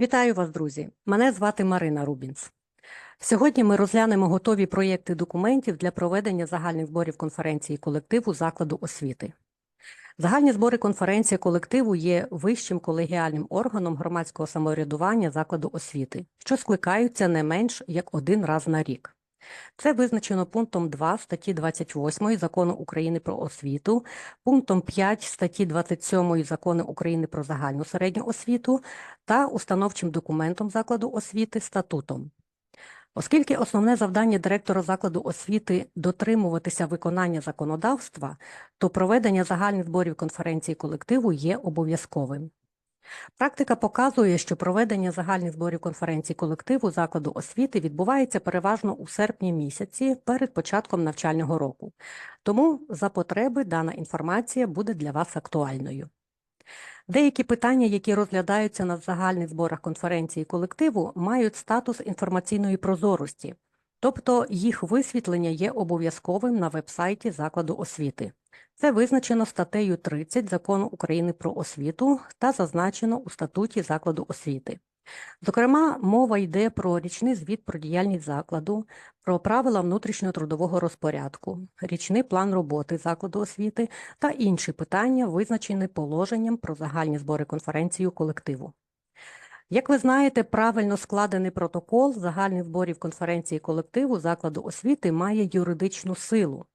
Вітаю вас, друзі! Мене звати Марина Рубінц. Сьогодні ми розглянемо готові проєкти документів для проведення загальних зборів конференції колективу закладу освіти. Загальні збори конференції колективу є вищим колегіальним органом громадського самоврядування закладу освіти, що скликаються не менш як один раз на рік. Це визначено пунктом 2 статті 28 Закону України про освіту, пунктом 5 статті 27 Закону України про загальну середню освіту та установчим документом закладу освіти статутом. Оскільки основне завдання директора закладу освіти дотримуватися виконання законодавства, то проведення загальних зборів конференції колективу є обов'язковим. Практика показує, що проведення загальних зборів конференції колективу закладу освіти відбувається переважно у серпні місяці перед початком навчального року. Тому за потреби дана інформація буде для вас актуальною. Деякі питання, які розглядаються на загальних зборах конференції колективу, мають статус інформаційної прозорості, тобто їх висвітлення є обов'язковим на вебсайті закладу освіти. Це визначено статтею 30 Закону України про освіту та зазначено у статуті закладу освіти. Зокрема, мова йде про річний звіт про діяльність закладу, про правила внутрішнього трудового розпорядку, річний план роботи закладу освіти та інші питання, визначені положенням про загальні збори конференцію колективу. Як ви знаєте, правильно складений протокол загальних зборів конференції колективу закладу освіти має юридичну силу.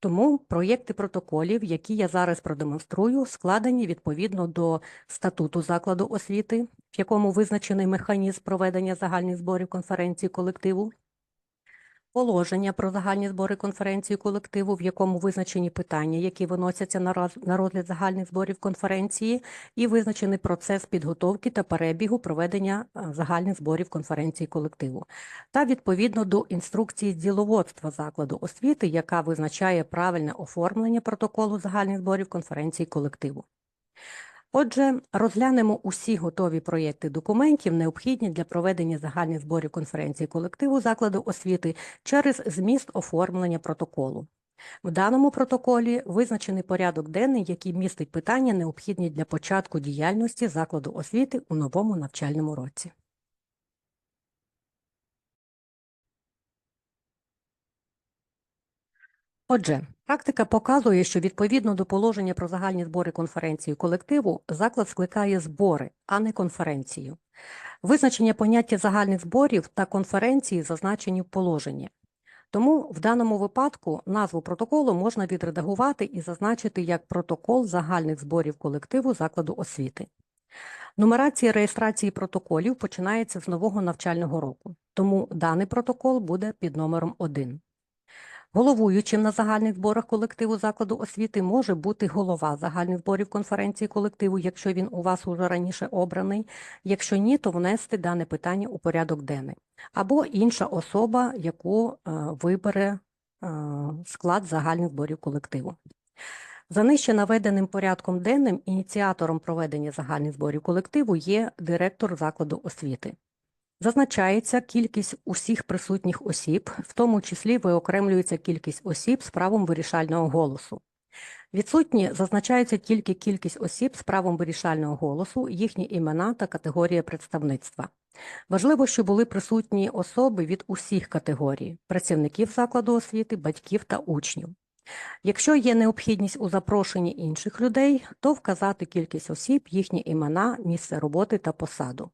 Тому проєкти протоколів, які я зараз продемонструю, складені відповідно до статуту закладу освіти, в якому визначений механізм проведення загальних зборів конференції колективу, положення про загальні збори конференції колективу, в якому визначені питання, які виносяться на розгляд загальних зборів конференції, і визначений процес підготовки та перебігу проведення е, загальних зборів конференції колективу, та відповідно до інструкції з діловодства закладу освіти, яка визначає правильне оформлення протоколу загальних зборів конференції колективу. Отже, розглянемо усі готові проєкти документів, необхідні для проведення загальних зборів конференції колективу закладу освіти через зміст оформлення протоколу. В даному протоколі визначений порядок денний, який містить питання, необхідні для початку діяльності закладу освіти у новому навчальному році. Отже, практика показує, що відповідно до положення про загальні збори конференції колективу заклад скликає збори, а не конференцію. Визначення поняття загальних зборів та конференції зазначені в положенні. Тому в даному випадку назву протоколу можна відредагувати і зазначити як протокол загальних зборів колективу закладу освіти. Нумерація реєстрації протоколів починається з нового навчального року, тому даний протокол буде під номером 1. Головуючим на загальних зборах колективу закладу освіти може бути голова загальних зборів конференції колективу, якщо він у вас уже раніше обраний. Якщо ні, то внести дане питання у порядок денний. Або інша особа, яку е, вибере е, склад загальних зборів колективу. За нижче наведеним порядком денним ініціатором проведення загальних зборів колективу є директор закладу освіти. Зазначається кількість усіх присутніх осіб, в тому числі виокремлюється кількість осіб з правом вирішального голосу. Відсутні зазначається тільки кількість осіб з правом вирішального голосу, їхні імена та категорія представництва. Важливо, щоб були присутні особи від усіх категорій працівників закладу освіти, батьків та учнів. Якщо є необхідність у запрошенні інших людей, то вказати кількість осіб, їхні імена, місце роботи та посаду.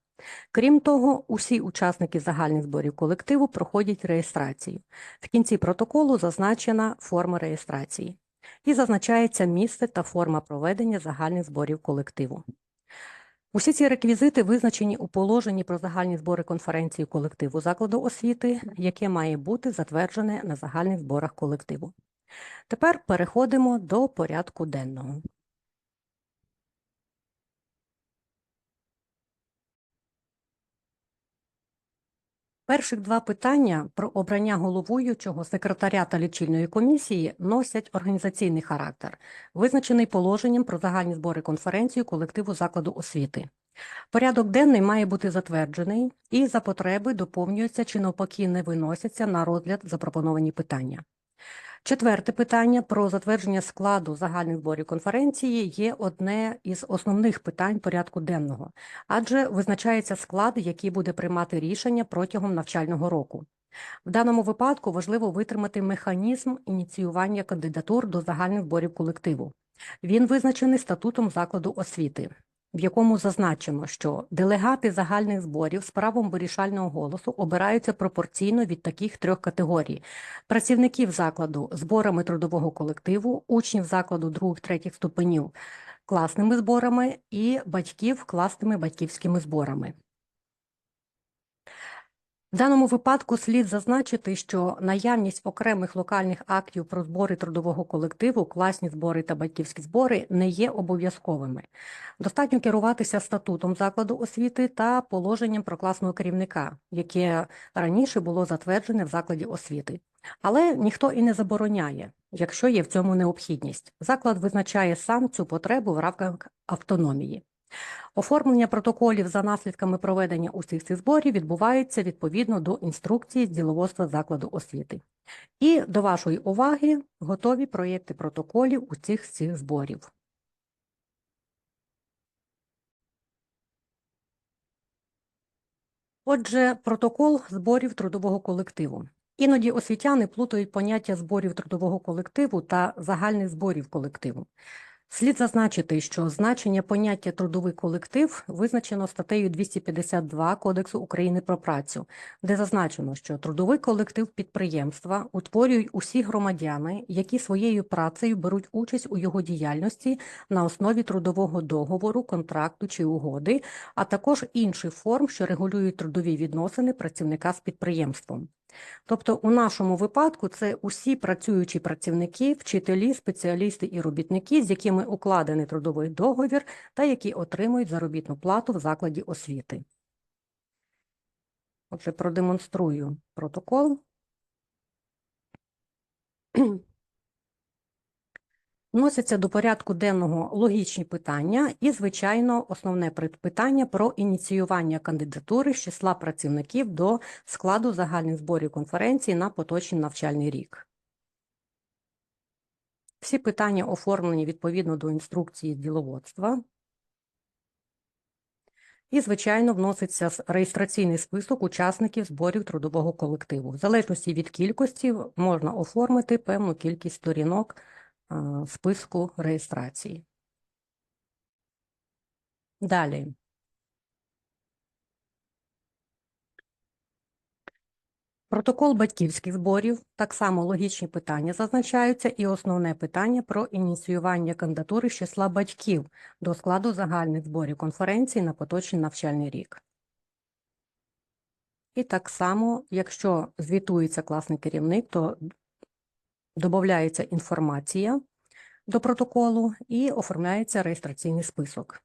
Крім того, усі учасники загальних зборів колективу проходять реєстрацію. В кінці протоколу зазначена форма реєстрації і зазначається місце та форма проведення загальних зборів колективу. Усі ці реквізити визначені у положенні про загальні збори конференції колективу закладу освіти, яке має бути затверджене на загальних зборах колективу. Тепер переходимо до порядку денного. Перших два питання про обрання головуючого, секретаря та лічильної комісії носять організаційний характер, визначений положенням про загальні збори конференції колективу закладу освіти. Порядок денний має бути затверджений і за потреби доповнюється чи навпаки не виносяться на розгляд запропоновані питання. Четверте питання про затвердження складу загальних зборів конференції є одне із основних питань порядку денного, адже визначається склад, який буде приймати рішення протягом навчального року. В даному випадку важливо витримати механізм ініціювання кандидатур до загальних зборів колективу. Він визначений статутом закладу освіти, в якому зазначено, що делегати загальних зборів з правом вирішального голосу обираються пропорційно від таких трьох категорій: працівників закладу зборами трудового колективу, учнів закладу других-третіх ступенів класними зборами і батьків класними батьківськими зборами. В даному випадку слід зазначити, що наявність окремих локальних актів про збори трудового колективу, класні збори та батьківські збори не є обов'язковими. Достатньо керуватися статутом закладу освіти та положенням про класного керівника, яке раніше було затверджене в закладі освіти. Але ніхто і не забороняє, якщо є в цьому необхідність. Заклад визначає сам цю потребу в рамках автономії. Оформлення протоколів за наслідками проведення усіх цих зборів відбувається відповідно до інструкції з діловодства закладу освіти. І до вашої уваги готові проєкти протоколів усіх цих зборів. Отже, протокол зборів трудового колективу. Іноді освітяни плутають поняття зборів трудового колективу та загальних зборів колективу. Слід зазначити, що значення поняття трудовий колектив визначено статтею 252 Кодексу України про працю, де зазначено, що трудовий колектив підприємства утворюють усі громадяни, які своєю працею беруть участь у його діяльності на основі трудового договору, контракту чи угоди, а також інших форм, що регулюють трудові відносини працівника з підприємством. Тобто, у нашому випадку це усі працюючі працівники, вчителі, спеціалісти і робітники, з якими укладений трудовий договір та які отримують заробітну плату в закладі освіти. Отже, продемонструю протокол. Вносяться до порядку денного логічні питання і, звичайно, основне питання про ініціювання кандидатури з числа працівників до складу загальних зборів конференції на поточний навчальний рік. Всі питання оформлені відповідно до інструкції діловодства. І, звичайно, вноситься реєстраційний список учасників зборів трудового колективу. В залежності від кількості можна оформити певну кількість сторінок списку реєстрації. Далі. Протокол батьківських зборів, так само логічні питання зазначаються, і основне питання про ініціювання кандидатури з числа батьків до складу загальних зборів конференції на поточний навчальний рік. І так само, якщо звітується класний керівник, то додається інформація до протоколу і оформляється реєстраційний список.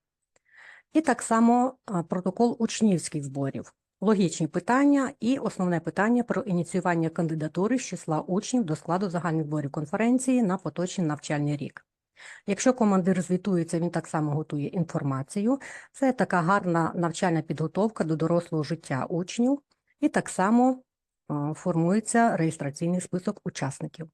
І так само протокол учнівських зборів, логічні питання і основне питання про ініціювання кандидатури з числа учнів до складу загальних зборів конференції на поточний навчальний рік. Якщо командир звітується, він так само готує інформацію. Це така гарна навчальна підготовка до дорослого життя учнів, і так само формується реєстраційний список учасників.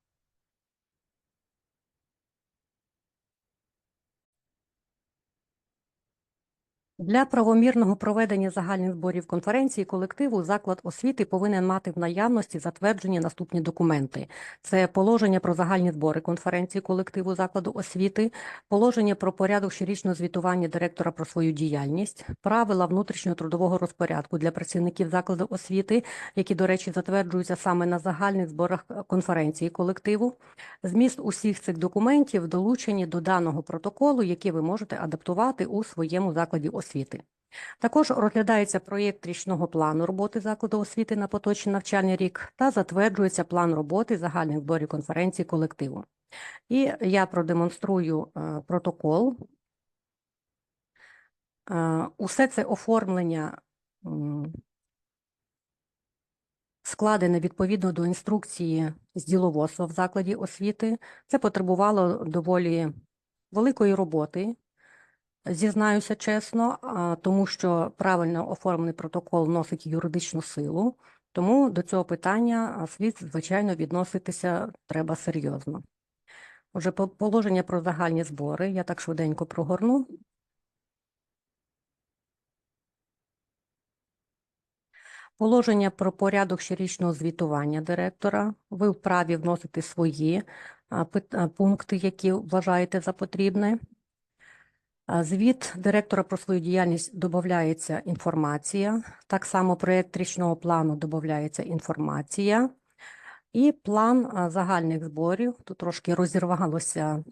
Для правомірного проведення загальних зборів конференції колективу заклад освіти повинен мати в наявності затверджені наступні документи: це положення про загальні збори конференції колективу закладу освіти, положення про порядок щорічного звітування директора про свою діяльність, правила внутрішнього трудового розпорядку для працівників закладу освіти, які, до речі, затверджуються саме на загальних зборах конференції колективу. Зміст усіх цих документів долучені до даного протоколу, який ви можете адаптувати у своєму закладі освіти освіти. Також розглядається проєкт річного плану роботи закладу освіти на поточний навчальний рік та затверджується план роботи загальних зборів конференції колективу. І я продемонструю е, протокол. Е, усе це оформлення складене відповідно до інструкції з діловодства в закладі освіти. Це потребувало доволі великої роботи Зізнаюся чесно, тому що правильно оформлений протокол носить юридичну силу, Тому до цього питання слід, звичайно, відноситися треба серйозно. Отже, положення про загальні збори я так швиденько прогорну. Положення про порядок щорічного звітування директора. Ви вправі вносити свої пункти, які вважаєте за потрібне. Звіт директора про свою діяльність додається інформація. Так само проєкт річного плану додається інформація. І план загальних зборів. Тут трошки розірвалося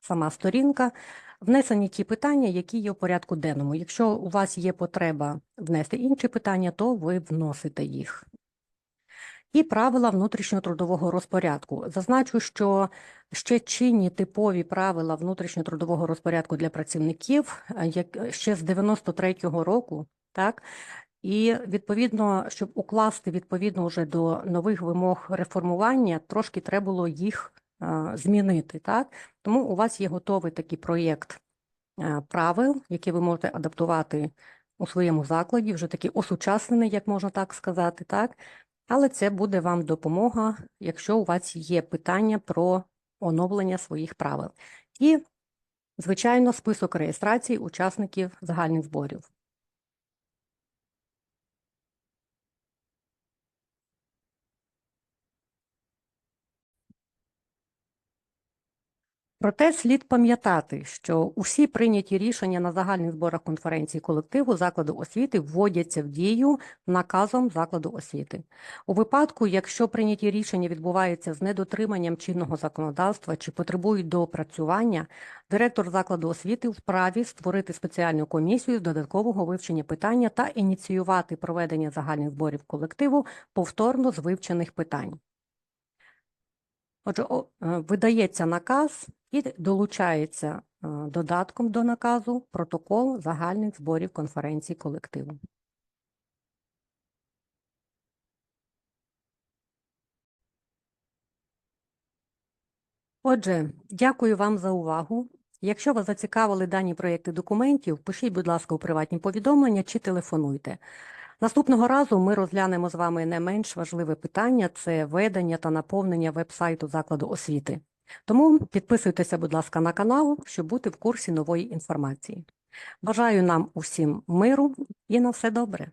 сама сторінка. Внесені ті питання, які є в порядку денному. Якщо у вас є потреба внести інші питання, то ви вносите їх. І правила внутрішнього трудового розпорядку. Зазначу, що ще чинні типові правила внутрішнього трудового розпорядку для працівників е, як ще з 93-го року, так, і відповідно, щоб укласти відповідно вже до нових вимог реформування, трошки треба було їх е, змінити, так. Тому у вас є готовий такий проєкт е, правил, які ви можете адаптувати у своєму закладі, вже такий осучаснений, як можна так сказати, так. Але це буде вам допомога, якщо у вас є питання про оновлення своїх правил. І, звичайно, список реєстрацій учасників загальних зборів. Проте слід пам'ятати, що усі прийняті рішення на загальних зборах конференції колективу закладу освіти вводяться в дію наказом закладу освіти. У випадку, якщо прийняті рішення відбуваються з недотриманням чинного законодавства чи потребують доопрацювання, директор закладу освіти вправі створити спеціальну комісію з додаткового вивчення питання та ініціювати проведення загальних зборів колективу повторно з вивчених питань. Отже, е, видається наказ і долучається е, додатком до наказу протокол загальних зборів конференції колективу. Отже, дякую вам за увагу. Якщо вас зацікавили дані проєкти документів, пишіть, будь ласка, у приватні повідомлення чи телефонуйте. Наступного разу ми розглянемо з вами не менш важливе питання це ведення та наповнення веб-сайту закладу освіти. Тому підписуйтеся, будь ласка, на канал, щоб бути в курсі нової інформації. Бажаю нам усім миру і на все добре.